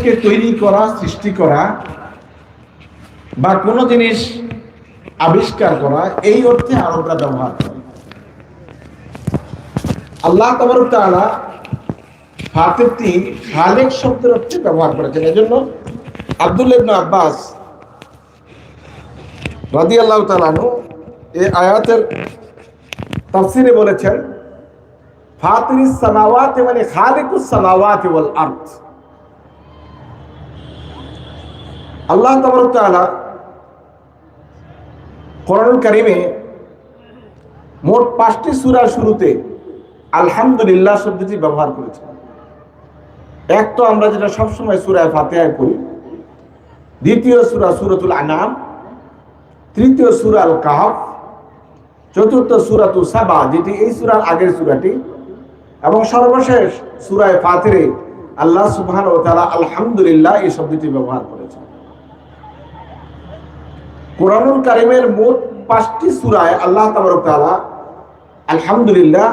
জিনিসকে তৈরি করা, সৃষ্টি করা বা কোনো জিনিস আবিষ্কার করা, এই অর্থে আরবরা ব্যবহার করে। আল্লাহ তাআলা ফাতিরটি খালেক শব্দের অর্থে ব্যবহার করেছেন। এজন্য আব্দুল ইবনে আব্বাস রাদিয়াল্লাহু তাআলা আনহু এই আয়াতের তাফসিরে বলেছেন ফাতিরিস সামাওয়াতি মানে খালিকুস সামাওয়াতি ওয়াল আরদ। আল্লাহ তাআলা কোরআনুল কারিমে মোট পাঁচটি সুরার শুরুতে আলহামদুলিল্লাহ শব্দটি ব্যবহার করেছে। এক তো আমরা যেটা সবসময় সূরায় ফাতিহায় করি দ্বিতীয় সূরা সুরতুল আনাম তৃতীয় সূরা আল কাহফ, চতুর্থ সুরাতুল সাবা, যেটি এই সূরার আগের সূরাটি, এবং সর্বশেষ সুরায় ফাতিরে আল্লাহ সুবহানাহু ও তাআলা আলহামদুলিল্লাহ এই শব্দটি ব্যবহার করেছেন। কোরআনুল কারিমের মোট পাঁচটি সুরায় আল্লাহ তাআলা আলহামদুলিল্লাহ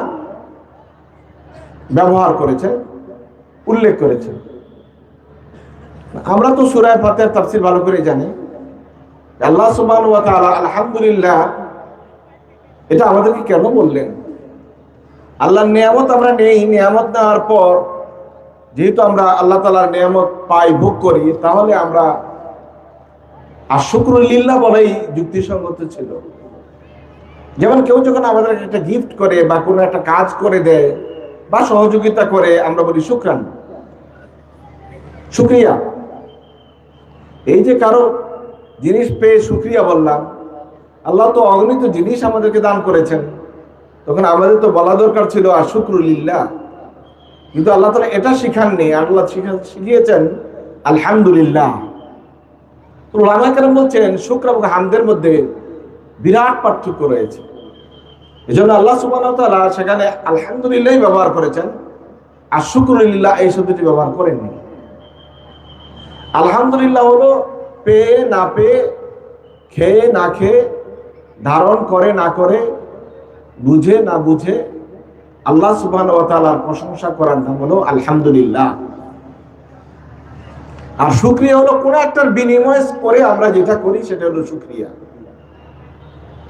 ব্যবহার করেছেন, উল্লেখ করেছেন। আমরা তো সুরায় ফাতিহার তাফসীর ভালো করে জানি। আল্লাহ তাআলা আলহামদুলিল্লাহ এটা আমাদেরকে কেন বললেন? আল্লাহর নিয়ামত আমরা নেই, নিয়ামত নেওয়ার পর যেহেতু আমরা আল্লাহ তালার নিয়ামত পাই, ভোগ করি, তাহলে আমরা আর শুক্র শুক্রুল্লিল্লাহ বলেই যুক্তিসঙ্গত ছিল। যেমন কেউ যখন আমাদের একটা গিফট করে বা কোনো একটা কাজ করে দেয় বা সহযোগিতা করে, আমরা বলি শুক্রান। শুক্রিয়া। এই যে কারও জিনিস পেয়ে শুক্রিয়া বললাম, আল্লাহ তো অগণিত জিনিস আমাদেরকে দান করেছেন। তখন আমাদের তো বলা দরকার ছিল, আর শুক্র শুক্রুলিল্লাহ কিন্তু আল্লাহ তালা এটা শিখাননি, আল্লাহ শিখা- শিখিয়েছেন, আলহামদুলিল্লাহ। তো ওলামাকার বলছেন, শুক্র হামদের মধ্যে বিরাট পার্থক্য রয়েছে। এই জন্য আল্লাহ সুবাহ সেখানে আলহামদুলিল্লাহ ব্যবহার করেছেন, আর শুক্রুলিল্লাহ এই শব্দটি ব্যবহার করেননি। আলহামদুলিল্লাহ হলো পেয়ে, না পেয়ে, খেয়ে, না খেয়ে, ধারণ করে, না করে, বুঝে, না বুঝে, আল্লাহ সুবহান ও প্রশংসা করার নাম হলো আলহামদুলিল্লাহ। আর শুক্রিয়া হলো কোন একটার বিনিময় করে আমরা যেটা করি, সেটা হলো শুক্রিয়া।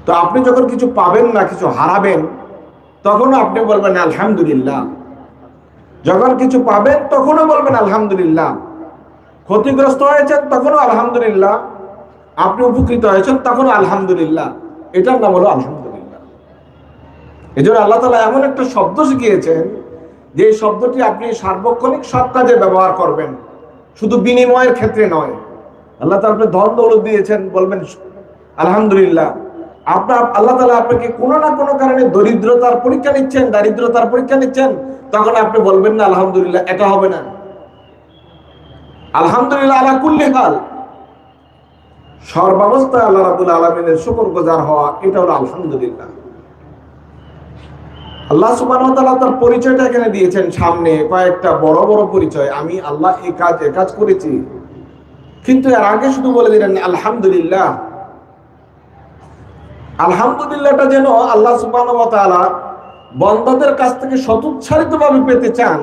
তো আপনি যখন কিছু পাবেন না, কিছু হারাবেন, তখনও আপনি বলবেন, আলহামদুলিল্লাহ। যখন কিছু পাবেন, তখনও বলবেন, আলহামদুলিল্লাহ। ক্ষতিগ্রস্ত হয়েছেন, তখনও আলহামদুলিল্লাহ। আপনি উপকৃত হয়েছেন, তখনও আলহামদুলিল্লাহ। এটার নাম হলো আলহামদুলিল্লাহ। এই জন্য আল্লাহ তালা এমন একটা শব্দ শিখিয়েছেন, যে শব্দটি আপনি সার্বক্ষণিক সব কাজে ব্যবহার করবেন। শুধু বিনিময়ের ক্ষেত্রে নয়। আল্লাহ তালা আপনি ধন দৌলত দিয়েছেন, বলবেন, আলহামদুলিল্লাহ, আপনার, আল্লাহ তালা আপনাকে কোনো না কোনো কারণে দরিদ্রতার পরীক্ষা নিচ্ছেন, দারিদ্রতার পরীক্ষা নিচ্ছেন, তখন আপনি বলবেন, না, আলহামদুলিল্লাহ, এটা হবে না। আলহামদুলিল্লাহ আলা কুল্লি হাল। সর্বাবস্থায় আল্লাহ রাবুল আলমিনের শুকর গোজার হওয়া, এটা হলো আলহামদুলিল্লাহ। আল্লাহ সুবাহ তার পরিচয়টা এখানে দিয়েছেন সামনে কয়েকটা বড় বড় পরিচয়। আমি আল্লাহ এ কাজ এ কাজ করেছি। কিন্তু এর আগে শুধু বলে দিলেন আলহামদুলিল্লাহ। আলহামদুলিল্লাহটা যেন আল্লাহ সুবাহ বন্দাদের কাছ থেকে সতুচ্ছারিত ভাবে পেতে চান।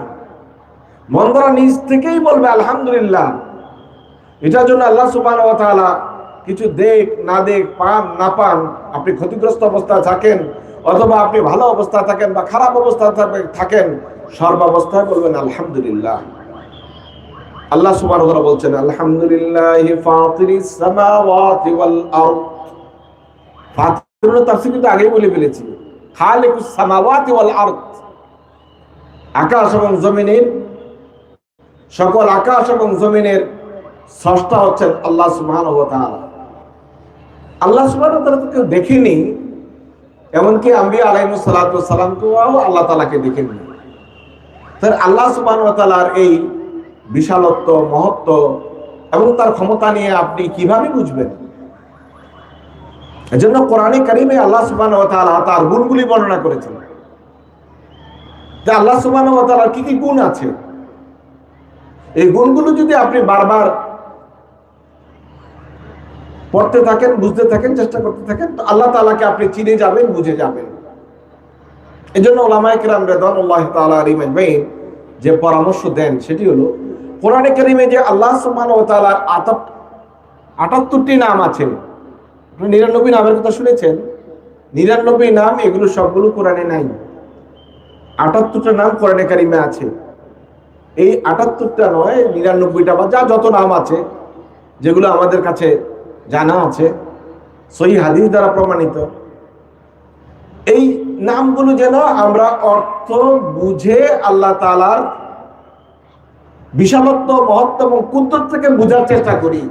বন্দারা নিজ থেকেই বলবে আলহামদুলিল্লাহ। এটার জন্য আল্লাহ সুবাহ কিছু দেখ, না দেখ, পান, না পান, আপনি ক্ষতিগ্রস্ত অবস্থায় থাকেন অথবা আপনি ভালো অবস্থায় থাকেন বা খারাপ অবস্থায় থাকেন সর্বাবস্থায় বলবেন, আলহামদুলিল্লাহ। আল্লাহ সুবহান ওয়া বলছেন, আলহামদুলিল্লাহ ফাতিরিস সামাওয়াতি ওয়াল আরদ। আগেই বলে ফেলেছি, খালিকুস সামাওয়াতি ওয়াল আরদ। আকাশ এবং জমিনের, সকল আকাশ এবং জমিনের স্রষ্টা হচ্ছেন আল্লাহ সুবহানাহু ওয়া তাআলা। আল্লাহ সুবহানাহু ওয়া তো কেউ দেখেনি এমনকি আম্বি আলাইহিস সালাতু সালামকেও আল্লাহ তাআলাকে দেখেনি তার আল্লাহ ওয়া এই বিশালত্ব, মহত্ব এবং তার ক্ষমতা নিয়ে আপনি কীভাবে বুঝবেন? এজন্য কোরআনে কারিমে আল্লাহ তাআলা তার গুণগুলি বর্ণনা করেছেন। যে আল্লাহ ওয়া কি কি গুণ আছে? এই গুণগুলো যদি আপনি বারবার পড়তে থাকেন, বুঝতে থাকেন, চেষ্টা করতে থাকেন, তো আল্লাহ তালাকে আপনি চিনে যাবেন, বুঝে যাবেন। এই জন্য ওলামায় কিরাম আজমাইন যে পরামর্শ দেন, সেটি হলো, কোরআনে কারিমে যে আল্লাহ সুবহান ও তাআলার আটাত- আটাত্তরটি নাম আছে। আপনি নিরানব্বই নামের কথা শুনেছেন? নিরানব্বই নাম, এগুলো সবগুলো কোরআনে নাই। আটাত্তরটা নাম কোরআনে কারিমে আছে। এই আটাত্তরটা নয়, নিরানব্বইটা বা যা যত নাম আছে, যেগুলো আমাদের কাছে জানা আছে, সহি হাদিস দ্বারা প্রমাণিত। এই নামগুলো যেন আমরা অর্থ বুঝে আল্লাহ তালার বিশালত্ব, মহত্ব এবং কুদ্দর থেকে বোঝার চেষ্টা করি।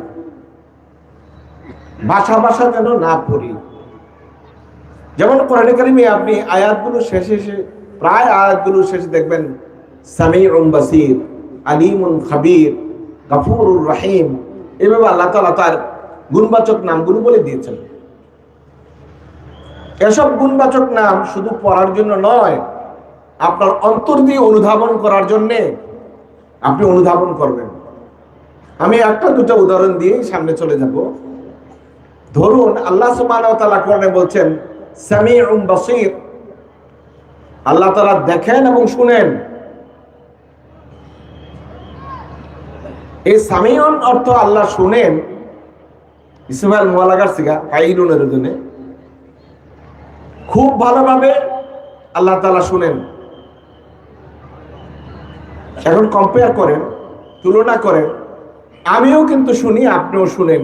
ভাষা ভাষা যেন না পড়ি। যেমন কোরআন কারিমে আপনি আয়াতগুলো শেষে প্রায় আয়াতগুলো শেষে দেখবেন, সামিউন বাসির, আলিমুন খাবির, গাফুরুর রাহিম। এভাবে আল্লাহ তাআলা তার গুণবাচক নামগুলো বলে দিয়েছেন। এসব গুণবাচক নাম শুধু পড়ার জন্য নয়, আপনার অন্তর দিয়ে অনুধাবন করার জন্যে আপনি অনুধাবন করবেন। আমি একটা দুটো উদাহরণ দিয়ে সামনে চলে যাব। ধরুন, আল্লাহ সুবহানাহু ওয়া বলছেন বাসীর। আল্লাহ তাআলা দেখেন এবং শুনেন। এই সামিউন অর্থ আল্লাহ শুনেন ইসমাইল মুয়ালাগার সিগা ফাইলুনের জন্য। খুব ভালোভাবে আল্লাহ তাআলা শুনেন। এখন কম্পেয়ার করেন, তুলনা করেন। আমিও কিন্তু শুনি, আপনিও শুনেন।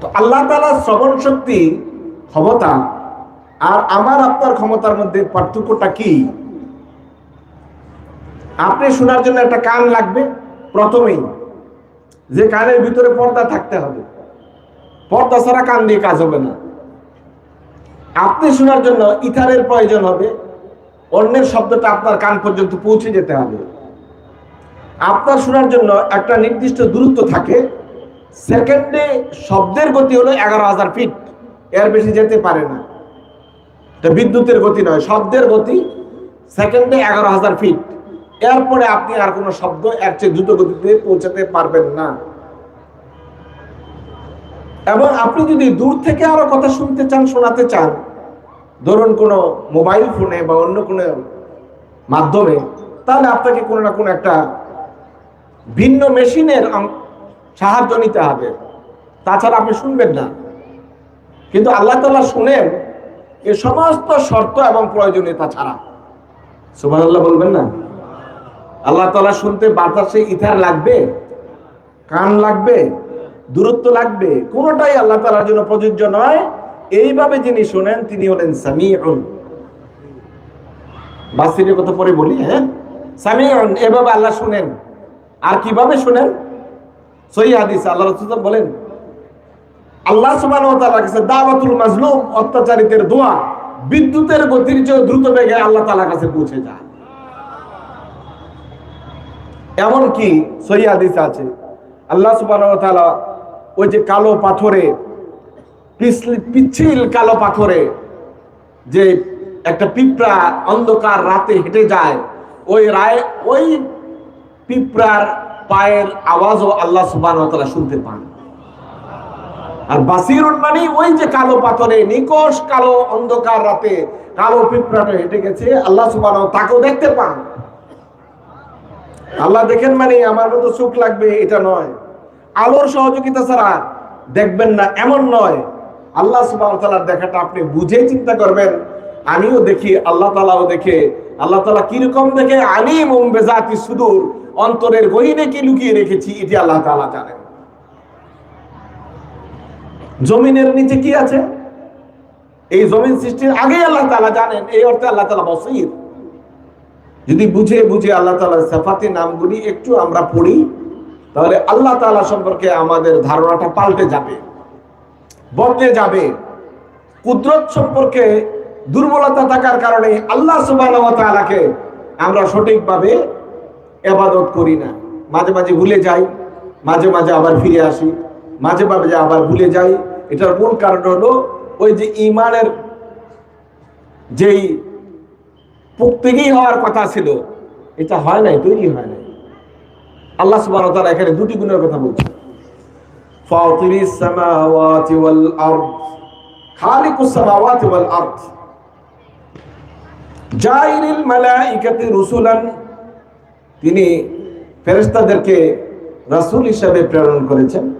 তো আল্লাহ তালার শ্রবণ শক্তি, ক্ষমতা আর আমার আপনার ক্ষমতার মধ্যে পার্থক্যটা কি? আপনি শোনার জন্য একটা কান লাগবে, প্রথমেই। যে কানের ভিতরে পর্দা থাকতে হবে। পর্দা ছাড়া কান দিয়ে কাজ হবে না। আপনি শোনার জন্য ইথারের প্রয়োজন হবে। অন্যের শব্দটা আপনার কান পর্যন্ত পৌঁছে যেতে হবে। আপনার শোনার জন্য একটা নির্দিষ্ট দূরত্ব থাকে। সেকেন্ডে শব্দের গতি হলো এগারো হাজার ফিট। এর বেশি যেতে পারে না। এটা বিদ্যুতের গতি নয়, শব্দের গতি সেকেন্ডে এগারো হাজার ফিট। এরপরে আপনি আর কোনো শব্দ এর চেয়ে দ্রুত গতিতে পৌঁছাতে পারবেন না। এবং আপনি যদি দূর থেকে আরও কথা শুনতে চান, শোনাতে চান, ধরুন কোনো মোবাইল ফোনে বা অন্য কোনো মাধ্যমে, তাহলে আপনাকে কোনো না কোনো একটা ভিন্ন মেশিনের সাহায্য নিতে হবে। তাছাড়া আপনি শুনবেন না। কিন্তু আল্লাহ তালা শুনেন, এ সমস্ত শর্ত এবং প্রয়োজনীয়তা ছাড়া। আল্লাহ বলবেন না? আল্লাহ তালা শুনতে বাতাসে ইথার লাগবে? কান লাগবে? দূরত্ব লাগবে? কোনোটাই আল্লাহ তালার জন্য প্রযোজ্য নয়। এইভাবে যিনি শোনেন, তিনি হলেন সামিউন। বাসিরের কথা পরে বলি হ্যাঁ? সামিউন, এভাবে আল্লাহ শুনেন। আর কীভাবে শুনেন? সহি হাদিস, আল্লাহ রাসূল বলেন, আল্লাহ তাআলার কাছে দাওয়াতুল মাজলুম অত্যাচারিতের দোয়া, বিদ্যুতের গতির দ্রুত বেগে আল্লাহ তাআলার কাছে পৌঁছে যায়। এমন কি সহি হাদিস আছে। আল্লাহ ওয়া ওই যে কালো পাথরে, পিছলি- পিচ্ছিল কালো পাথরে যে একটা পিঁপড়া অন্ধকার রাতে হেঁটে যায়, ওই রায় ওই পিঁপড়ার পায়ের আওয়াজও আল্লাহ সুবান শুনতে পান। আর বাসিরুন মানে ওই যে কালো পাথরে, নিকশ কালো অন্ধকার রাতে কালো পিঁপড়াটা হেঁটে গেছে, আল্লাহ সুবান তাকেও দেখতে পান। আল্লাহ দেখেন মানে আমার মতো চোখ লাগবে, এটা নয়। আলোর সহযোগিতা ছাড়া দেখবেন না, এমন নয়। আল্লাহ সুবাহ দেখাটা আপনি বুঝে চিন্তা করবেন। আমিও দেখি, আল্লাহ তালাও দেখে। আল্লাহ তালা কীরকম দেখে? আলিম ওম বেজাতি সুদূর, অন্তরের গহিনে কি লুকিয়ে রেখেছি, এটি আল্লাহ তালা জানেন। জমিনের নিচে কি আছে? এই জমিন সৃষ্টির আগে আল্লাহ তালা জানেন, এই অর্থে আল্লাহ তালা বসির। যদি বুঝে বুঝে আল্লাহ তালার সাফাতি নামগুলি একটু আমরা পড়ি, তাহলে আল্লাহ তালা সম্পর্কে আমাদের ধারণাটা পাল্টে যাবে, বদলে যাবে। কুদরত সম্পর্কে দুর্বলতা থাকার কারণে আল্লাহ সুবাহ তালাকে আমরা সঠিকভাবে এবাদত করি না। মাঝে মাঝে ভুলে যাই, মাঝে মাঝে আবার ফিরে আসি, মাঝে মাঝে আবার ভুলে যাই। এটার মূল কারণ হলো ওই যে ইমানের যেই প্রত্যেকেই হওয়ার কথা ছিল। এটা হয় নাই, তৈরি হয় নাই। আল্লাহ ওয়া তাআলা এখানে দুটি গুণের কথা বলছে তিনি ফেরেস্তাদেরকে রাসুল হিসাবে প্রেরণ করেছেন,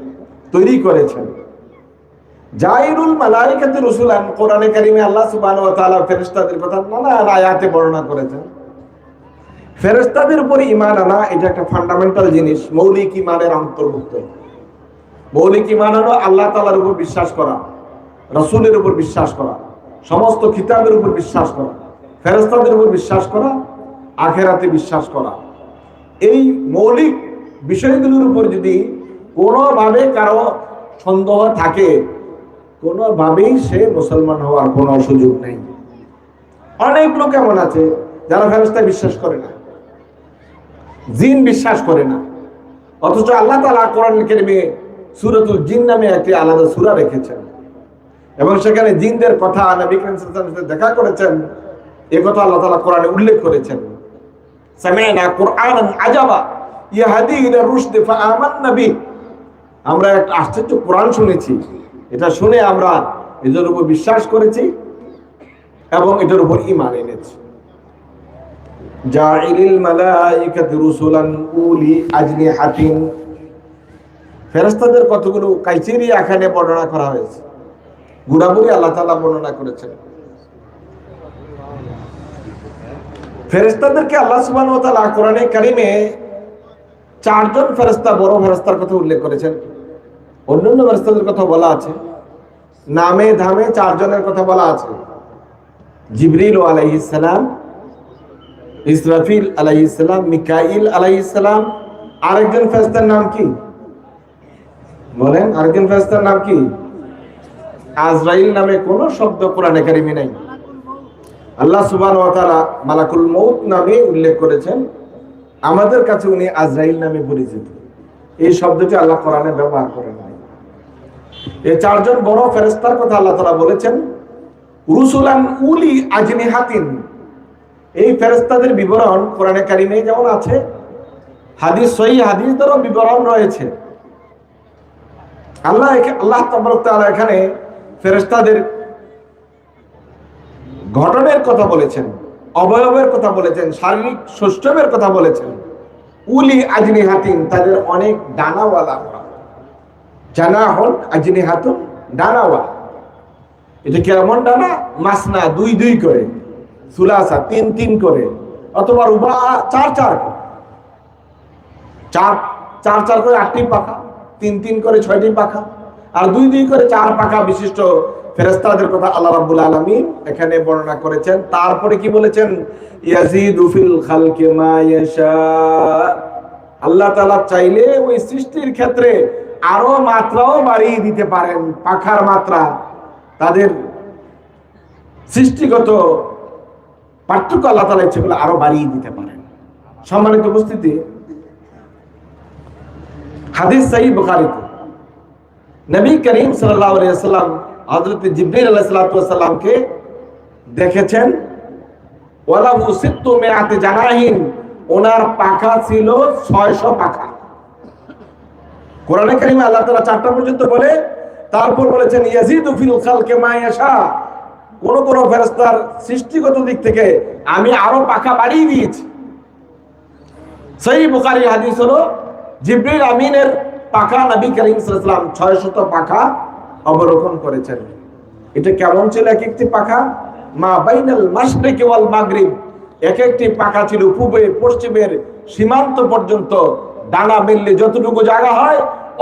তৈরি করেছেন। জাইরুল মালাইকাতে রসুলান কোরআনে কারিমে আল্লাহ সুবহানাহু ওয়া তাআলা ফেরেশতাদের কথা নানা আয়াতে বর্ণনা করেছেন। ফেরেশতাদের উপর ঈমান আনা, এটা একটা ফান্ডামেন্টাল জিনিস, মৌলিক ঈমানের অন্তর্ভুক্ত। মৌলিক ঈমান হলো আল্লাহ তাআলার উপর বিশ্বাস করা, রাসূলের উপর বিশ্বাস করা, সমস্ত কিতাবের উপর বিশ্বাস করা, ফেরেশতাদের উপর বিশ্বাস করা, আখেরাতে বিশ্বাস করা। এই মৌলিক বিষয়গুলোর উপর যদি কোনোভাবে কারও সন্দেহ থাকে কোনোভাবেই সে মুসলমান হওয়ার কোনো সুযোগ নেই। অনেক লোক এমন আছে, যারা ফেরস্তা বিশ্বাস করে না, জিন বিশ্বাস করে না। অথচ আল্লাহ তালা কোরআন কেরমে সুরতুল জিন নামে একটি আলাদা সুরা রেখেছেন। এবং সেখানে জিনদের কথা নবী দেখা করেছেন, এ কথা আল্লাহ তালা কোরআনে উল্লেখ করেছেন। আজাবা আমরা একটা আশ্চর্য কোরআন শুনেছি এটা শুনে আমরা এটার উপর বিশ্বাস করেছি এবং এটার উপর ইমান এনেছি। জাইলিল মালাইকাতি রুসুলান উলি আজনিহাতিন ফেরেশতাদের কতগুলো ক্রাইটেরিয়া এখানে বর্ণনা করা হয়েছে? গুণাবলী আল্লাহ তাআলা বর্ণনা করেছেন। ফেরেশতাদেরকে আল্লাহ সুবহানাহু ওয়া তাআলা কোরআনে কারিমে চারজন ফেরেশতা বড় ফেরেশতার কথা উল্লেখ করেছেন। অন্যান্য ফেরেশতাদের কথা বলা আছে। নামে ধামে চারজনের কথা বলা আছে। জিবরিল আলাইহিস সালাম, ইসরাফিল আলাইহিস সালাম, মিকাইল আলাইহিস সালাম, আরেকজন ফেরেশতার নাম কি? বলেন, আরেকজন ফেরেশতার নাম কি? আজরাইল নামে কোনো শব্দ কোরআনে কারিমে নাই। আল্লাহ সুবান মালাকুল মৌত নামে উল্লেখ করেছেন। আমাদের কাছে উনি আজরাইল নামে পরিচিত। এই শব্দটি আল্লাহ কোরআনে ব্যবহার করেন এই চারজন বড় ফেরেশতার কথা আল্লাহ তাআলা বলেছেন, রুসুলান উলি আজনিহাতিন। এই ফেরেশতাদের বিবরণ কোরআনে কারিমে যেমন আছে, হাদিস, সহি হাদিসদেরও বিবরণ রয়েছে। আল্লাহ আল্লাহ তাবারক এখানে ফেরেশতাদের গঠনের কথা বলেছেন, অবয়বের কথা বলেছেন, শারীরিক সুষ্ঠবের কথা বলেছেন। উলি আজনি হাতিন তাদের অনেক ডানাওয়ালা। জানা হন আজনি হাতুন ডানাওয়ালা এটা কেমন ডানা মাসনা দুই দুই করে, সুলাসা তিন তিন করে, অথবা রুবা চার চার করে। চার চার চার করে আটটি পাখা, তিন তিন করে ছয়টি পাখা, আর দুই দুই করে চার পাখা বিশিষ্ট ফেরেস্তাদের কথা আল্লাহ রাব্বুল আলামিন এখানে বর্ণনা করেছেন। তারপরে কি বলেছেন? ইয়াজিদু ফিল খালকি মা ইয়াশা। আল্লাহ তাআলা চাইলে ওই সৃষ্টির ক্ষেত্রে আরও মাত্রাও বাড়িয়ে দিতে পারেন, পাখার মাত্রা। তাদের সৃষ্টিগত পার্থক্য আল্লাহ তালা ইচ্ছে করলে আরও বাড়িয়ে দিতে পারেন। সম্মানিত উপস্থিতি, হাদিস সাহি বুখারিতে নবী করিম সাল্লাম হযরত জিবরিল আলাইহিস সালামকে দেখেছেন ওয়ালা মুসিত্তু মিআতে জানাহিন। ওনার পাখা ছিল 600 পাখা। কোরআনে কারিমে আল্লাহ তাআলা চারটা পর্যন্ত বলে, তারপর বলেছেন, ইয়াজিদু ফিল খালকি মা ইয়াশা। কোন কোন ফেরেশতার সৃষ্টিগত দিক থেকে আমি আরও পাখা বাড়িয়ে দিয়েছি। সেই বুখারী হাদিস হলো, জিবরিল আমিনের পাখা নবী করিম সাল্লাল্লাহু ছয় শত পাখা অবরোহণ করেছেন। এটা কেমন ছিল এক একটি পাখা? মা বাইনাল মাশরিকি ওয়াল মাগরিব। এক একটি পাখা ছিল পূবে পশ্চিমের সীমান্ত পর্যন্ত ডানা মেললে যতটুকু জায়গা হয়,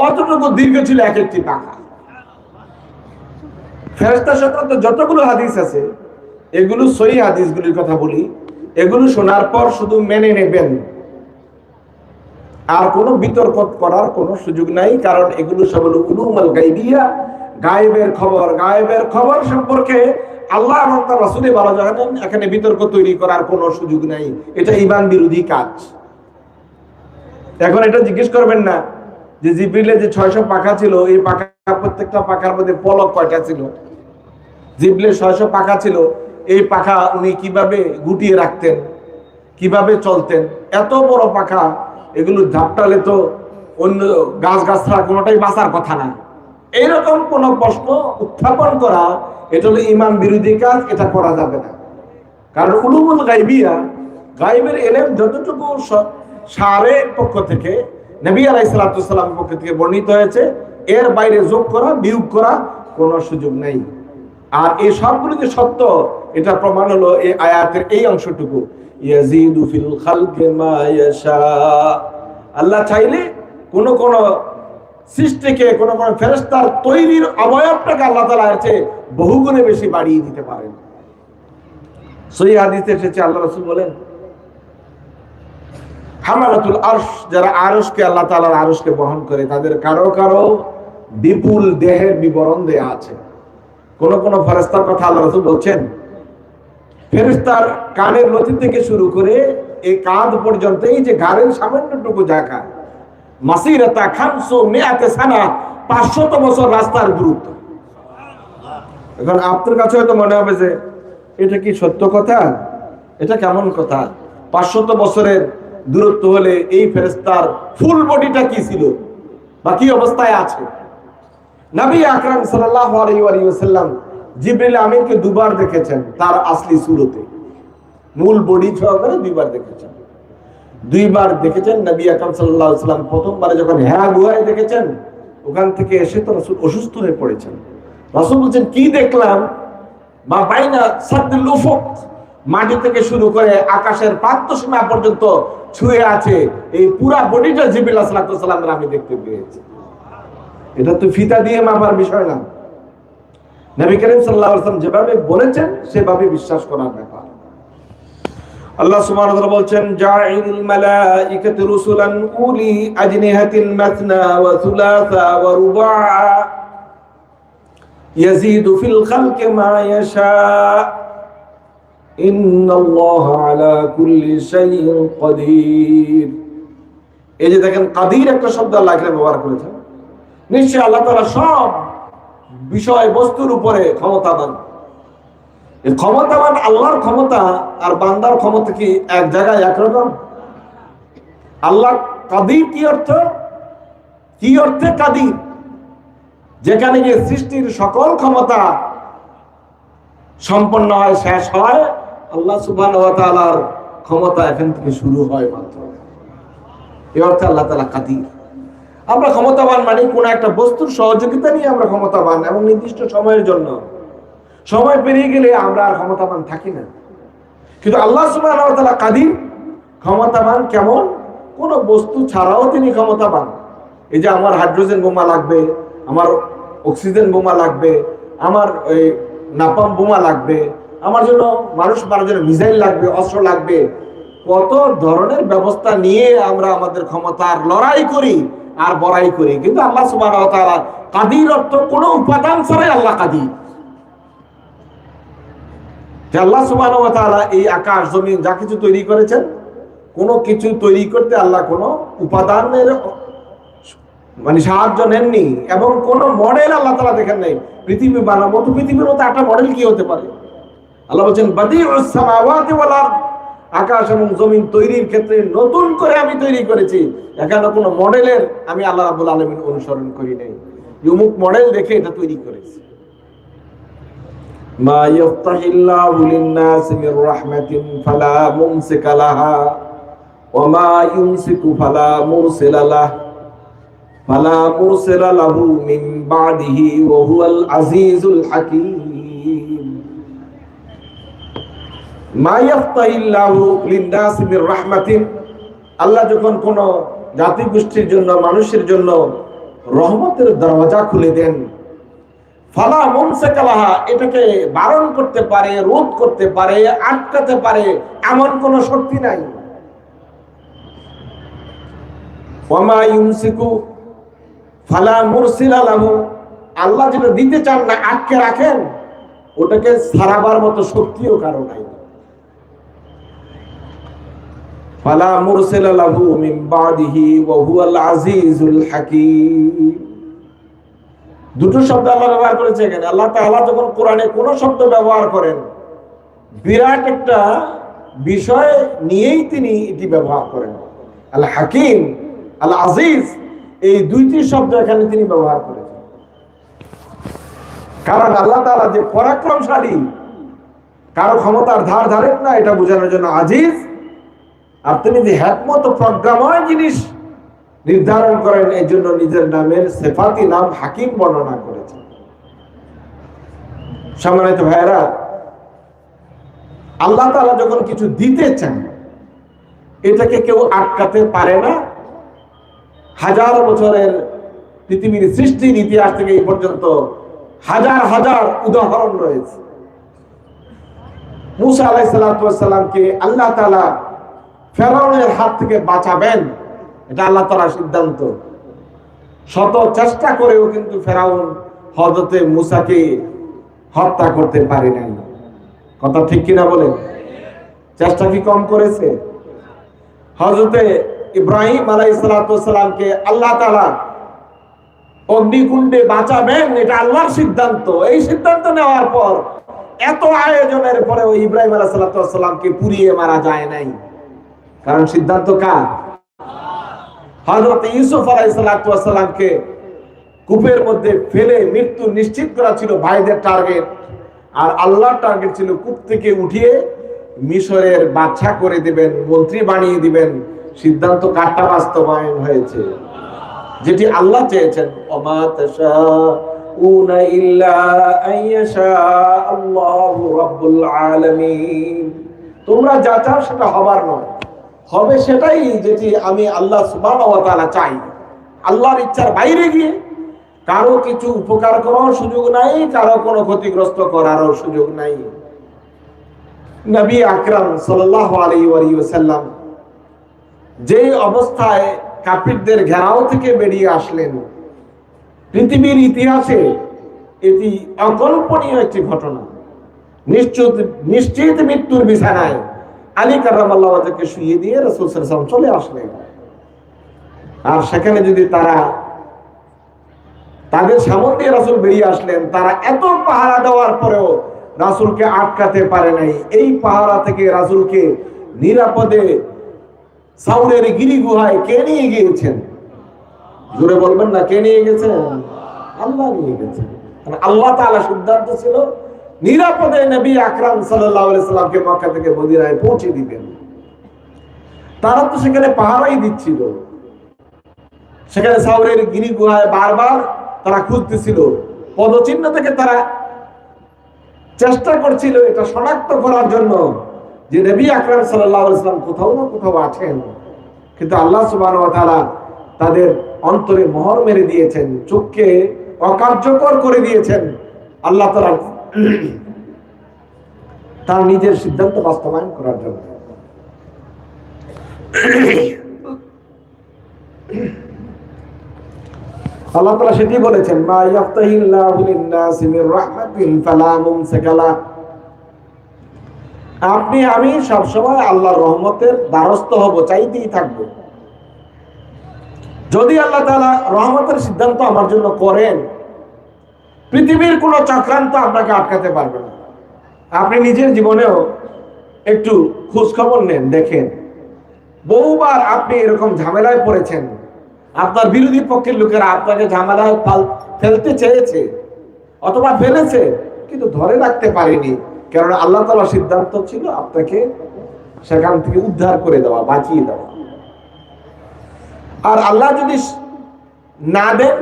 অতটুকু দীর্ঘ ছিল এক একটি পাখা ফেরেস্তা সংক্রান্ত যতগুলো হাদিস আছে, এগুলো সহি হাদিসগুলির কথা বলি। এগুলো শোনার পর শুধু মেনে নেবেন। আর কোনো বিতর্ক করার কোনো সুযোগ নাই, কারণ এগুলো সব হলো উলুমাল গাইবিয়া। গায়েবের খবর গায়েবের খবর সম্পর্কে আল্লাহ এবং তার রাসূলে জানেন, এখানে বিতর্ক তৈরি করার কোনো সুযোগ নাই। এটা ইমান বিরোধী কাজ। এখন এটা জিজ্ঞেস করবেন না যে জিব্রিলে যে ছয়শো পাখা ছিল, এই পাখা প্রত্যেকটা পাখার মধ্যে পলক কয়টা ছিল? জিব্রিলের ছয়শো পাখা ছিল, এই পাখা উনি কীভাবে গুটিয়ে রাখতেন, কীভাবে চলতেন? এত বড় পাখা, এগুলো ঝাপটালে তো অন্য গাছ গাছরা কোনোটাই বাঁচার কথা না। এইরকম কোন প্রশ্ন উত্থাপন করা, এটা হলো ইমান বিরোধী কাজ, এটা করা যাবে না। কারণ উলুমুল গাইবিয়া, গাইবের এলেম যতটুকু সারের পক্ষ থেকে নবী আলাইসালামের পক্ষ থেকে বর্ণিত হয়েছে, এর বাইরে যোগ করা, বিয়োগ করা কোনো সুযোগ নেই। আর এই সবগুলো যে সত্য এটা প্রমাণ হলো এই আয়াতের এই অংশটুকু। ইয়াজিদু ফিল খালকি মা আল্লাহ চাইলে কোন কোন সৃষ্টিকে, কোন কোন ফেরেশতার তৈরির অবয়বটাকে আল্লাহ তাআলা আছে বহুগুণে বেশি বাড়িয়ে দিতে পারেন। সহি হাদিসে এসেছে, আল্লাহ রাসূল বলেন হামালাতুল আরশ, যারা আরশকে আল্লাহ তাআলার আরশকে বহন করে, তাদের কারও কারও বিপুল দেহের বিবরণ দেয়া আছে। কোন কোন ফেরেস্তার কথা আল্লাহ রসুল বলছেন ফেরেস্তার কানের নথি থেকে শুরু করে এই কাঁধ পর্যন্ত, এই যে ঘাড়ের সামান্যটুকু জায়গা, মাসিরাতা খামসো মেয়াতে সানা, পাঁচশত বছর রাস্তার গুরুত্ব। এখন আপনার কাছে হয়তো মনে হবে যে, এটা কি সত্য কথা? এটা কেমন কথা? পাঁচশত বছরের দূরত্ব হলে এই ফেরেস্তার ফুল বডিটা কি ছিল? বা কি অবস্থায় আছে? নবী আকরাম সাল্লাল্লাহু আলাইহি ওয়া সাল্লাম জিবরিল আমিনকে দুবার দেখেছেন তার আসলি সুরতে। মূল বডি সহকারে দুইবার দেখেছেন। দুইবার দেখেছেন নবী আকরাম আলাইহি সাল্লাম প্রথমবারে যখন হেরা গুহায় দেখেছেন, ওখান থেকে এসে তো রাসূল অসুস্থ হয়ে পড়েছেন। রাসূল বলছেন, কি দেখলাম? মা বাইনা সাদ্দুল উফুক মাটি থেকে শুরু করে আকাশের প্রান্ত সীমা পর্যন্ত ছুঁয়ে আছে এই পুরা বডিটা সাল্লাল্লাহু আমি দেখতে পেয়েছি। এটা তো ফিতা দিয়ে মাপার বিষয় না। নবী করিম আলাইহি যেভাবে বলেছেন, সেভাবে বিশ্বাস করার ব্যাপার। আল্লাহ তাআলা বলছেন জাইলুল রুসুলান উলি আজনিহাতিন মাসনা ওয়া সুলাসা ওয়া রুবা ইয়াজিদু ফিল মা ইয়াশা। এই যে দেখেন, কাদির একটা শব্দ আল্লাহ এখানে ব্যবহার করেছেন। নিশ্চয় আল্লাহ তালা সব বিষয় বস্তুর উপরে ক্ষমতাবান। ক্ষমতাবান আল্লাহর ক্ষমতা আর বান্দার ক্ষমতা কি এক জায়গায় একরকম? আল্লাহ কাদির কি অর্থ? কি অর্থে কাদির? যেখানে গিয়ে সৃষ্টির সকল ক্ষমতা সম্পন্ন হয়, শেষ হয় আল্লাহ সুবাহ ক্ষমতা এখান থেকে শুরু হয় মাত্র। এই অর্থে আল্লাহ তালা কাদির। আমরা ক্ষমতাবান মানে কোন একটা বস্তুর সহযোগিতা নিয়ে আমরা ক্ষমতাবান এবং নির্দিষ্ট সময়ের জন্য। সময় পেরিয়ে গেলে আমরা আর ক্ষমতাবান থাকি না। কিন্তু আল্লাহ সুবাহ কাদির, ক্ষমতাবান কেমন? কোন বস্তু ছাড়াও তিনি ক্ষমতাবান। এই যে আমার হাইড্রোজেন বোমা লাগবে, আমার অক্সিজেন বোমা লাগবে, আমার ওই নাপাম বোমা লাগবে আমার জন্য মানুষ মারার জন্য মিসাইল লাগবে, অস্ত্র লাগবে। কত ধরনের ব্যবস্থা নিয়ে আমরা আমাদের ক্ষমতার লড়াই করি আর বড়াই করি। কিন্তু আল্লাহ সুবাহ কাদির অর্থ কোন উপাদান ছাড়াই আল্লাহ কাদির। আল্লাহ সুবাহ এই আকাশ, জমিন যা কিছু তৈরি করেছেন, কোনো কিছু তৈরি করতে আল্লাহ কোনো উপাদানের মানে সাহায্য নেননি। এবং কোন মডেল আল্লাহ তালা দেখেন নাই। পৃথিবী বানাবো তো পৃথিবীর মতো একটা মডেল কি হতে পারে? আল্লাহ বলছেন আকাশ এবং জমিন তৈরির ক্ষেত্রে নতুন করে আমি তৈরি করেছি। এখানে কোনো মডেলের আমি আল্লাহ রাবুল আলমিন অনুসরণ করি নাই। অমুক মডেল দেখে এটা তৈরি করেছি। মা ইফতাহিল্লাহু লিন-নাসি মির রাহমাতিন ফালা মুমসিকা লাহা, ওয়া মা ইউমসিকু ফালা মুরসিলা ফালা মুরসিলা লাহু মিন বাদিহি, ওয়া হুয়াল আজিজুল হাকীম মা ইফতাহিল্লাহু লিন-নাসি মির আল্লাহ যখন কোন জাতি গোষ্ঠীর জন্য, মানুষের জন্য রহমতের দরওয়াজা খুলে দেন, ফালা মমসেকালাহা এটাকে বারণ করতে পারে, রোধ করতে পারে, আটকাতে পারে, এমন কোন শক্তি নাই। ফালা আল্লাহ যেটা দিতে চান না, আটকে রাখেন, ওটাকে সারাবার মতো শক্তিও কারও নাই। ফালা মুরসিলা লাহু মিন বাদিহি ওয়া হুয়াল আজিজুল হাকীম। দুটো শব্দ আল্লাহ ব্যবহার করেছে এখানে। আল্লাহ তাআলা যখন কোরআনে কোন শব্দ ব্যবহার করেন, বিরাট একটা বিষয় নিয়েই তিনি এটি ব্যবহার করেন। আল হাকিম, আল আজিজ এই দুইটি শব্দ এখানে তিনি ব্যবহার করেছেন। কারণ আল্লাহ তাআলা যে পরাক্রমশালী, কারও ক্ষমতার ধার ধারেন না, এটা বোঝানোর জন্য আজিজ আর তিনি যে হ্যাকমত প্রজ্ঞাময় জিনিস নির্ধারণ করেন, এই জন্য নিজের নামের সেফাতি নাম হাকিম বর্ণনা করেছেন। সম্মানিত ভাইয়েরা, আল্লাহ তালা যখন কিছু দিতে চান, এটাকে কেউ আটকাতে পারে না। হাজার বছরের পৃথিবীর সৃষ্টির ইতিহাস থেকে এই পর্যন্ত হাজার হাজার উদাহরণ রয়েছে। মুসা আলাই সাল্লামকে আল্লাহ তালা ফেরাউনের হাত থেকে বাঁচাবেন, এটা আল্লাহ তালা সিদ্ধান্ত। শত চেষ্টা করেও কিন্তু ফেরাউন হজরতে মুসাকে হত্যা করতে পারে নাই। কথা ঠিক কিনা বলেন? চেষ্টা কি কম করেছে? হজরতে ইব্রাহিম আলাই সালাতামকে আল্লাহ তালা অগ্নিকুণ্ডে বাঁচাবেন, এটা আল্লাহর সিদ্ধান্ত। এই সিদ্ধান্ত নেওয়ার পর এত আয়োজনের পরে ওই ইব্রাহিম আলাহ সাল্লাতামকে পুড়িয়ে মারা যায় নাই। কারণ সিদ্ধান্ত কার? হজরত ইউসুফ আলাই সাল্লাতামকে কূপের মধ্যে ফেলে মৃত্যু নিশ্চিত করা ছিল ভাইদের টার্গেট। আর আল্লাহর টার্গেট ছিল কূপ থেকে উঠিয়ে মিশরের বাচ্চা করে দিবেন, মন্ত্রী বানিয়ে দিবেন। সিদ্ধান্ত কাটটা বাস্তবায়ন হয়েছে। যেটি আল্লাহ চেয়েছেন তোমরা যা চাও সেটা হবার নয়। হবে সেটাই যেটি আমি আল্লাহ ওয়া চাই। আল্লাহর ইচ্ছার বাইরে গিয়ে কারও কিছু উপকার করার সুযোগ নাই, কারও কোনো ক্ষতিগ্রস্ত করারও সুযোগ নাই। নবী আকরাম ওয়া সাল্লাম যে অবস্থায় কাফিরদের ঘেরাও থেকে বেরিয়ে আসলেন, পৃথিবীর ইতিহাসে এটি অকল্পনীয় একটি ঘটনা। নিশ্চিত নিশ্চিত মৃত্যুর বিছানায় আলী কারামাল্লাহকে শুয়ে দিয়ে রসুল সাল্লাম চলে আসলেন। আর সেখানে যদি তারা তাদের সামন দিয়ে রাসুল বেরিয়ে আসলেন, তারা এত পাহারা দেওয়ার পরেও রাসুলকে আটকাতে পারে নাই। এই পাহারা থেকে রাসুলকে নিরাপদে সাউরের গিরি গুহায় কে নিয়ে গিয়েছেন? জোরে বলবেন না, কে নিয়ে গেছেন? আল্লাহ নিয়ে গেছেন। আল্লাহ তাআলা সিদ্ধান্ত ছিল নিরাপদে নবী আকরাম সাল্লামকে মক্কা থেকে পৌঁছে দিবেন। তারা তো সেখানে পাহারাই দিচ্ছিল। সেখানে সাউরের গিরি গুহায় বারবার তারা খুঁজতেছিল। পদচিহ্ন থেকে তারা চেষ্টা করছিল এটা শনাক্ত করার জন্য যে নবী আকরাম সাল্লাহ ইসলাম কোথাও না কোথাও আছেন। কিন্তু আল্লাহ সুবাহ তাদের অন্তরে মোহর মেরে দিয়েছেন, চোখকে অকার্যকর করে দিয়েছেন। আল্লাহ তারা তার নিজের সিদ্ধান্ত বাস্তবায়ন করার জন্য। আল্লাহ তাআলা সেটি বলেছেন আপনি, আমি সব সময় আল্লাহর রহমতের দ্বারস্থ হব, চাইতেই থাকব। যদি আল্লাহ তাআলা রহমতের সিদ্ধান্ত আমার জন্য করেন পৃথিবীর কোন চক্রান্ত আপনাকে আটকাতে পারবে না। আপনি নিজের জীবনেও একটু খোঁজ খবর নেন, দেখেন। বহুবার আপনি এরকম ঝামেলায় পড়েছেন। আপনার বিরোধী পক্ষের লোকেরা আপনাকে ঝামেলায় ফেলতে চেয়েছে অথবা ফেলেছে, কিন্তু ধরে রাখতে পারেনি। কেননা আল্লাহ তালার সিদ্ধান্ত ছিল আপনাকে সেখান থেকে উদ্ধার করে দেওয়া, বাঁচিয়ে দেওয়া। আর আল্লাহ যদি না দেন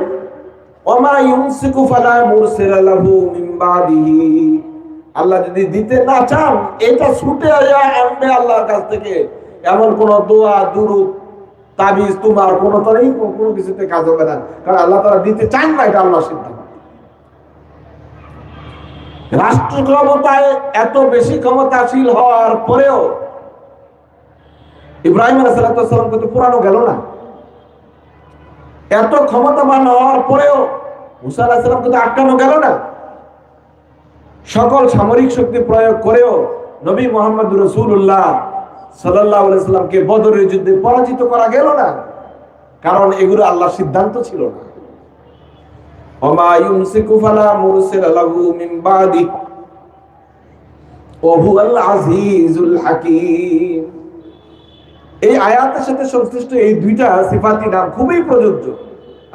আল্লাহ যদি দিতে না চান, এটা ছুটে আনবে আল্লাহর কাছ থেকে। এমন কোন দোয়া তাবিজ, তোমার কোনো কিছুতে কাজ হবে না। কারণ আল্লাহ তারা দিতে চান না, এটা আল্লাহ সিদ্ধান্ত। রাষ্ট্র ক্ষমতায় এত বেশি ক্ষমতাশীল হওয়ার পরেও ইব্রাহিম আলাহামকে তো পুরানো গেল না? এত ক্ষমতাবান হওয়ার পরেও মুসা আলাহিসাম কিন্তু আটকানো গেল না। সকল সামরিক শক্তি প্রয়োগ করেও নবী মোহাম্মদ রসুল্লাহ সাল্লাহ আলাইসাল্লামকে বদরের যুদ্ধে পরাজিত করা গেল না। কারণ এগুলো আল্লাহর সিদ্ধান্ত ছিল না। আল্লাহ হাকিম। এই আয়াতের সাথে সংশ্লিষ্ট এই দুইটা সিফাতি নাম খুবই প্রযোজ্য।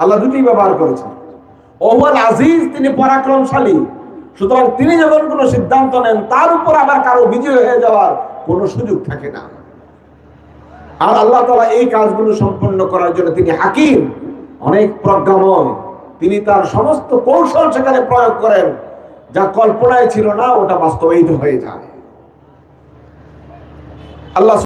আল্লাহ দুটি ব্যবহার করেছেন। ওহুয়াল আজিজ, তিনি পরাক্রমশালী। সুতরাং তিনি যখন কোনো সিদ্ধান্ত নেন, তার উপর আবার কারও বিজয় হয়ে যাওয়ার কোনো সুযোগ থাকে না। আর আল্লাহ তালা এই কাজগুলো সম্পন্ন করার জন্য তিনি হাকিম, অনেক প্রজ্ঞাময়। তিনি তার সমস্ত কৌশল সেখানে প্রয়োগ করেন, যা কল্পনায় ছিল না, ওটা বাস্তবায়িত হয়ে যায়। আল্লাহ